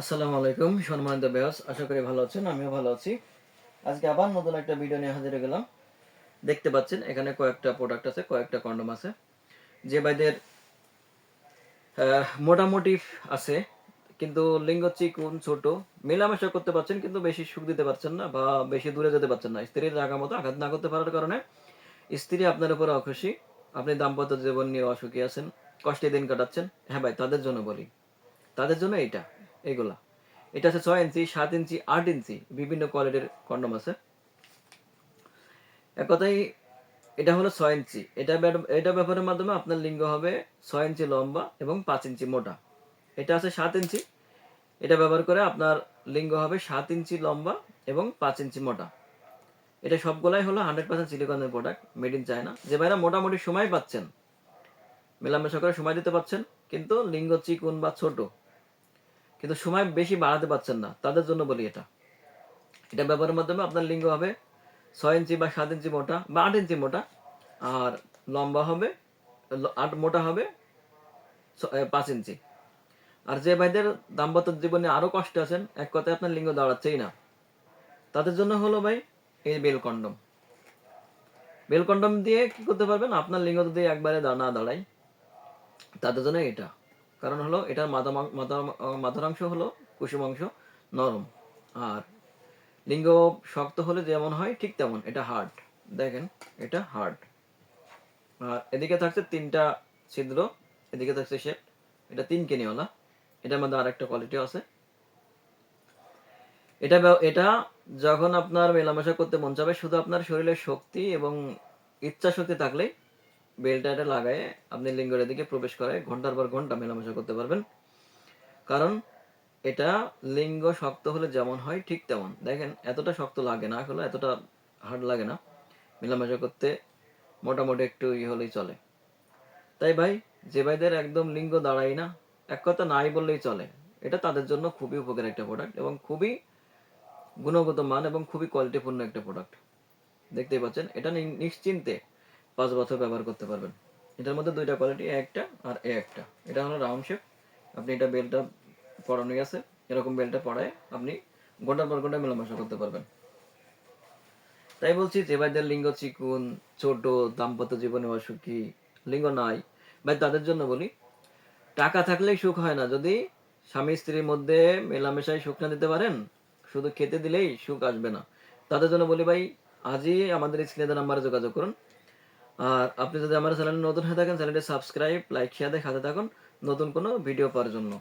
আসসালামু আলাইকুম, সম্মানিত বেহস আশা করি ভালো আছেন, আমিও ভালো আছি। আজকে আবার নতুন একটা ভিডিও নিয়ে হাজির গেলাম। দেখতে পাচ্ছেন, এখানে কয়েকটা প্রোডাক্ট আছে, কয়েকটা কন্ডম আছে। যে ভাইদের মোটামুটি আছে, কিন্তু লিঙ্গ চিকুন ছোট। মেলামেশা করতে পারছেন, কিন্তু বেশি সুখ দিতে পারছেন না বা বেশি দূরে যেতে পারছেন না। স্ত্রীর রাগা মতো আঘাত না করতে পারার কারণে স্ত্রী আপনার উপর অখুশি। আপনি দাম্পত্য জীবন নিয়ে অসুখী আছেন, কষ্টে দিন কাটাচ্ছেন। হ্যাঁ ভাই, তাদের জন্য বলি। তাদের জন্য এইটা। এইগুলা এটা আছে ছয় ইঞ্চি, সাত ইঞ্চি, আট ইঞ্চি বিভিন্ন কোয়ালিটির কন্ডম আছে। এক কথাই এটা হলো ছয় ইঞ্চি। এটা এটা ব্যাপারের মাধ্যমে আপনার লিঙ্গ হবে ছয় ইঞ্চি লম্বা এবং পাঁচ ইঞ্চি মোটা। এটা আছে সাত ইঞ্চি। এটা ব্যবহার করে আপনার লিঙ্গ হবে সাত ইঞ্চি লম্বা এবং পাঁচ ইঞ্চি মোটা। এটা সবগুলাই হলো হান্ড্রেড পার্সেন্ট সিলিকনের প্রোডাক্ট, মেড ইন চায়না। যে ভাইরা মোটামুটি সময় পাচ্ছেন, মেলামেশা করে সময় দিতে পারছেন কিন্তু লিঙ্গ চিকুন বা ছোট কিন্তু সময় বেশি বাড়াতে পারছেন না। তাদের জন্য বলি এটা। এটা ব্যবহারের মাধ্যমে আপনার লিঙ্গ হবে ছয় ইঞ্চি বা সাত ইঞ্চি মোটা বা আট ইঞ্চি মোটা, আর লম্বা হবে আট মোটা হবে পাঁচ ইঞ্চি। আর যে ভাইদের দাম্পত্য জীবনে আরও কষ্ট আছেন, এক কথায় আপনার লিঙ্গ দাঁড়াচ্ছেই না। তাদের জন্য হলো ভাই এই বেল কন্ডম। বেল কন্ডম দিয়ে কি করতে পারবেন? আপনার লিঙ্গ যদি একবারে না দাঁড়ায়, তাদের জন্য এটা। কারণ হলো এটার মাথা মাং- মাথা মাথার অংশ হলো কুসুম অংশ, নরম। আর লিঙ্গ শক্ত হলে যেমন হয় ঠিক তেমন, এটা হার্ড দেখেন, এটা হার্ড আর এদিকে থাকছে তিনটা ছিদ্র, এদিকে থাকছে শেপ এটা তিন কেনিওয়ালা। এটার মধ্যে আর একটা কোয়ালিটি আছে। এটা এটা যখন আপনার মেলামেশা করতে মন চাবে, শুধু আপনার শরীরের শক্তি এবং ইচ্ছা শক্তি থাকলেই বেলটা এটা লাগায় আপনি লিঙ্গের দিকে প্রবেশ করায় ঘণ্টার পর ঘণ্টা মেলামেশা করতে পারবেন। কারণ এটা লিঙ্গ শক্ত হলে যেমন হয় ঠিক তেমন। দেখেন, এতটা শক্ত লাগে না আসলে, এতটা হার্ড লাগে না। মেলামেশা করতে মোটামুটি একটু ই হলেই চলে। তাই ভাই, যে ভাইদের একদম লিঙ্গ দাঁড়ায় না, এক কথা নাই বললেই চলে। এটা তাদের জন্য খুবই উপকারী একটা প্রোডাক্ট এবং খুবই গুণগত মান এবং খুবই কোয়ালিটিপূর্ণ একটা প্রোডাক্ট দেখতেই পাচ্ছেন, এটা নিশ্চিন্তে পাঁচ বছর ব্যবহার করতে পারবেন। এটার মধ্যে দুইটা কোয়ালিটি একটা আর এ একটা। এটা হলো রাউন্ড শেপ আপনি এটা বেলটা পরানোই আছে এরকম বেলটা পরায় আপনি ঘণ্টার পর ঘণ্টা মেলামেশা করতে পারবেন। তাই বলছি যে ভাইদের লিঙ্গ চিকুন, ছোট, দাম্পত্য জীবনে অসুখী, লিঙ্গ নাই। ভাই, তাদের জন্য বলি, টাকা থাকলেই সুখ হয় না। যদি স্বামী স্ত্রীর মধ্যে মেলামেশায় সুখ না দিতে পারেন, শুধু খেতে দিলেই সুখ আসবে না। তাদের জন্য বলি ভাই, আজই আমাদের স্ক্রিনে নাম্বারে যোগাযোগ করুন। আর আপনি যদি আমার চ্যানেলে নতুন হয়ে থাকেন, চ্যানেলটি সাবস্ক্রাইব, লাইক শেয়ার দিয়ে খাতে থাকুন। নতুন কোনো ভিডিও পাওয়ার জন্য।